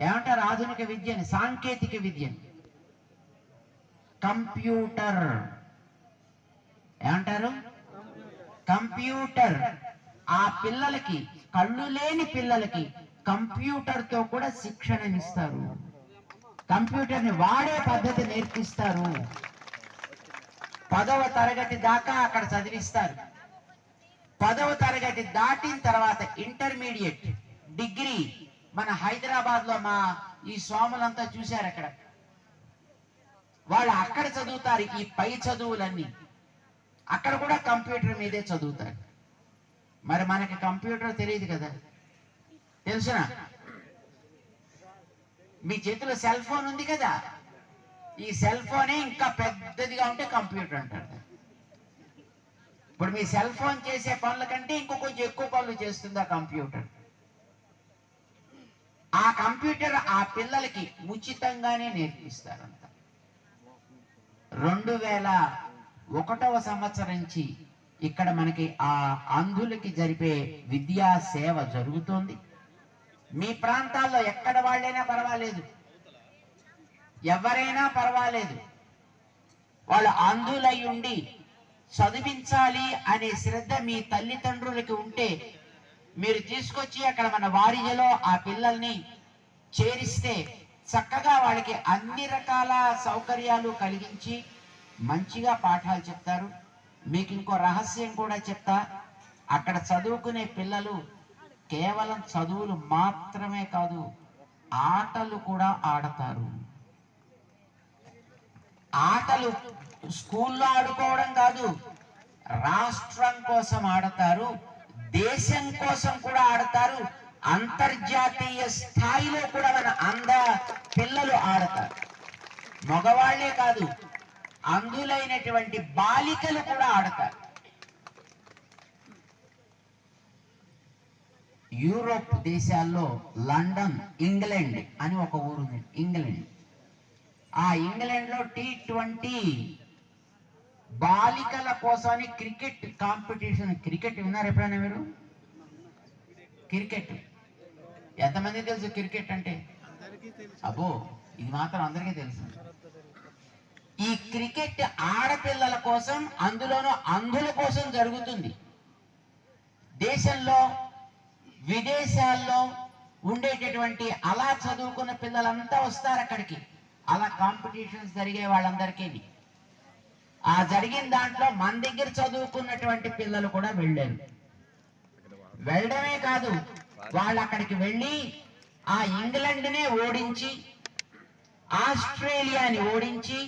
ఏమంటారు ఆధునిక విద్యని సాంకేతిక విద్యని. కంప్యూటర్. ఏమంటారు? కంప్యూటర్. ఆ పిల్లలకి కళ్ళు లేని పిల్లలకి కంప్యూటర్తో కూడా శిక్షణనిస్తారు. కంప్యూటర్ని వాడే పద్ధతి నేర్పిస్తారు. పదవ తరగతి దాకా అక్కడ చదివిస్తారు. పదవ తరగతి దాటిన తర్వాత ఇంటర్మీడియట్ డిగ్రీ మన హైదరాబాద్లో మా ఈ స్వాములంతా చూశారు అక్కడ. వాళ్ళు అక్కడ చదువుతారు ఈ పై చదువులన్నీ. అక్కడ కూడా కంప్యూటర్ మీదే చదువుతారు. మరి మనకి కంప్యూటర్ తెలియదు కదా. తెలుసునా? మీ చేతిలో సెల్ ఫోన్ ఉంది కదా. ఈ సెల్ ఫోనే ఇంకా పెద్దదిగా ఉంటే కంప్యూటర్ అంటారు. ఇప్పుడు మీ సెల్ ఫోన్ చేసే పనుల కంటే ఇంకో కొంచెం ఎక్కువ పనులు చేస్తుంది ఆ కంప్యూటర్. ఆ కంప్యూటర్ ఆ పిల్లలకి ఉచితంగానే నేర్పిస్తారంట. రెండు వేల ఒకటవ సంవత్సరం నుంచి ఇక్కడ మనకి ఆ అంధులకి జరిపే విద్యా సేవ జరుగుతోంది. మీ ప్రాంతాల్లో ఎక్కడ వాళ్ళైనా పర్వాలేదు. ఎవరైనా పర్వాలేదు. వాళ్ళు అంధులై ఉండి చదివించాలి అనే శ్రద్ధ మీ తల్లిదండ్రులకి ఉంటే మీరు తీసుకొచ్చి అక్కడ మన వారిజలో ఆ పిల్లల్ని చేరిస్తే చక్కగా వాళ్ళకి అన్ని రకాల సౌకర్యాలు కలిగించి మంచిగా పాఠాలు చెప్తారు. మీకు ఇంకో రహస్యం కూడా చెప్తా. అక్కడ చదువుకునే పిల్లలు కేవలం చదువులు మాత్రమే కాదు ఆటలు కూడా ఆడతారు. ఆటలు స్కూల్లో ఆడుకోవడం కాదు రాష్ట్రం కోసం ఆడతారు. దేశం కోసం కూడా ఆడతారు. అంతర్జాతీయ స్థాయిలో కూడా మన అంద పిల్లలు ఆడతారు. మగవాళ్ళే కాదు అందులైనటువంటి బాలికలు కూడా ఆడతారు. యూరోప్ దేశాల్లో లండన్ ఇంగ్లాండ్ అని ఒక ఊరు ఉంది. ఇంగ్లాండ్. ఆ ఇంగ్లాండ్లో టీ ట్వంటీ బాలికల కోసమని క్రికెట్ కాంపిటీషన్. క్రికెట్ విన్నారు ఎప్పుడైనా మీరు? క్రికెట్. ఎంతమంది తెలుసు క్రికెట్ అంటే? అబ్బో ఇది మాత్రం అందరికీ తెలుసు. ఈ క్రికెట్ ఆడపిల్లల కోసం అందులోనూ అంధుల కోసం జరుగుతుంది. దేశంలో విదేశాల్లో ఉండేటటువంటి అలా చదువుకున్న పిల్లలంతా వస్తారు అక్కడికి. అలా కాంపిటీషన్స్ జరిగే వాళ్ళందరికీ ఆ జరిగిన దాంట్లో మన దగ్గర చదువుకున్నటువంటి పిల్లలు కూడా వెళ్ళారు. వెళ్ళడమే కాదు వాళ్ళు అక్కడికి వెళ్ళి ఆ ఇంగ్లాండ్నే ఓడించి ఆస్ట్రేలియాని ఓడించి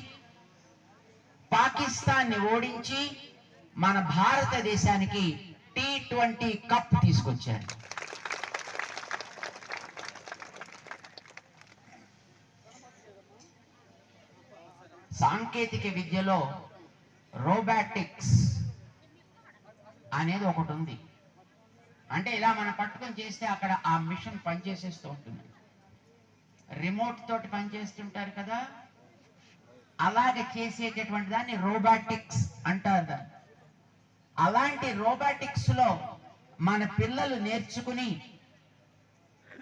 పాకిస్తాన్ని ఓడించి మన భారతదేశానికి టీ ట్వంటీ కప్ తీసుకొచ్చారు. సాంకేతిక విద్యలో రోబాటిక్స్ అనేది ఒకటి ఉంది. అంటే ఇలా మనం పట్టుకొని చేస్తే అక్కడ ఆ మిషన్ పనిచేసేస్తూ ఉంటుంది. రిమోట్ తోటి పనిచేస్తుంటారు కదా? అలాగే చేసేటటువంటి దాన్ని రోబాటిక్స్ అంటారు దాన్ని. అలాంటి రోబాటిక్స్లో మన పిల్లలు నేర్చుకుని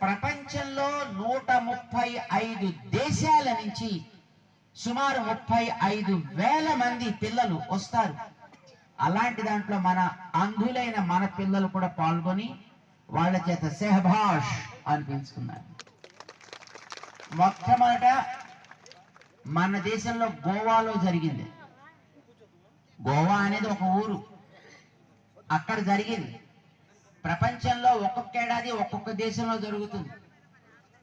ప్రపంచంలో నూట ముప్పై ఐదు దేశాల నుంచి సుమారు ముప్పై ఐదు వేల మంది పిల్లలు వస్తారు. అలాంటి దాంట్లో మన అంధులైన మన పిల్లలు కూడా పాల్గొని వాళ్ళ చేత సెహభాష్ అనిపించుకున్నారు మొట్టమొదట మన దేశంలో గోవాలో జరిగింది. గోవా అనేది ఒక ఊరు. అక్కడ జరిగింది. ప్రపంచంలో ఒక్కొక్క ఏడాది ఒక్కొక్క దేశంలో జరుగుతుంది.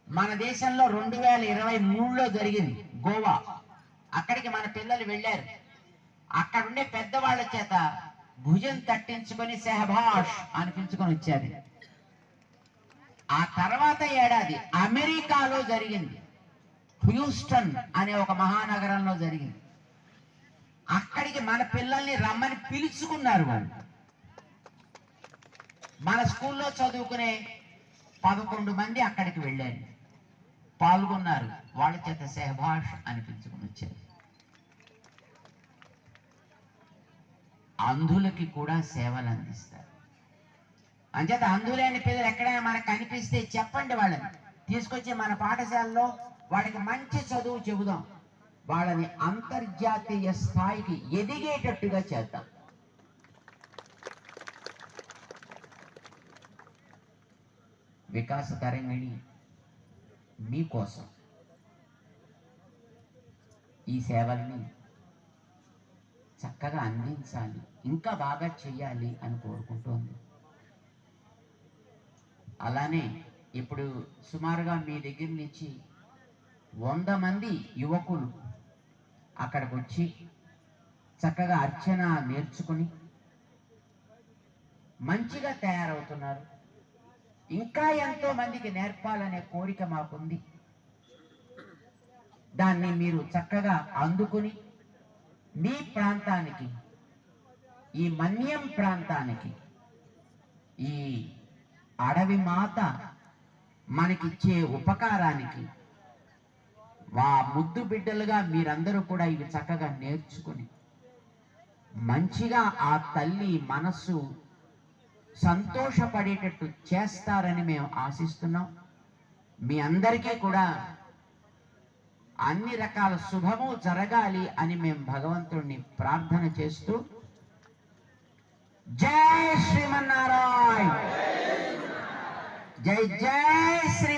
మన దేశంలో రెండు వేల ఇరవై మూడులో జరిగింది గోవా. అక్కడికి మన పిల్లలు వెళ్ళారు. అక్కడుండే పెద్దవాళ్ళ చేత భుజం తట్టించుకొని సెహబాష్ అనిపించుకొని వచ్చారు. ఆ తర్వాత ఏడాది అమెరికాలో జరిగింది. హ్యూస్టన్ అనే ఒక మహానగరంలో జరిగింది. అక్కడికి మన పిల్లల్ని రమ్మని పిలుచుకున్నారు వాళ్ళు. మన స్కూల్లో చదువుకునే పదకొండు మంది అక్కడికి వెళ్ళారు. పాల్గొన్నారు. వాళ్ళ చేత సెహబాష్ అనిపించుకుని వచ్చారు. అంధులకి కూడా సేవలు అందిస్తారు. అంచేత అంధులైన పిల్లలు ఎక్కడైనా మనకు కనిపిస్తే చెప్పండి వాళ్ళని. తీసుకొచ్చి మన పాఠశాలలో వాళ్ళకి మంచి చదువు చెబుదాం. వాళ్ళని అంతర్జాతీయ స్థాయికి ఎదిగేటట్టుగా చేద్దాం. వికాస తరంగిణి మీకోసం ఈ సేవల్ని చక్కగా అందించాలి ఇంకా బాగా చెయ్యాలి అని కోరుకుంటోంది. అలానే ఇప్పుడు సుమారుగా మీ దగ్గర నుంచి వంద మంది యువకులు అక్కడికి వచ్చి చక్కగా అర్చన నేర్చుకుని మంచిగా తయారవుతున్నారు. ఇంకా ఎంతో మందికి నేర్పాలనే కోరిక మాకుంది. దాన్ని మీరు చక్కగా అందుకుని మీ ప్రాంతానికి ఈ మన్యం ప్రాంతానికి ఈ అడవి మాత మనకిచ్చే ఉపకారానికి వా ముద్దు బిడ్డలుగా మీరందరూ కూడా ఇవి చక్కగా నేర్చుకుని మంచిగా ఆ తల్లి మనస్సు సంతోషపడేటట్టు చేస్తారని మేము ఆశిస్తున్నాం. మీ అందరికీ కూడా అన్ని రకాల శుభము జరగాలి అని మేము భగవంతుడిని ప్రార్థన చేస్తూ జై శ్రీమన్నారాయణ. జై జై శ్రీ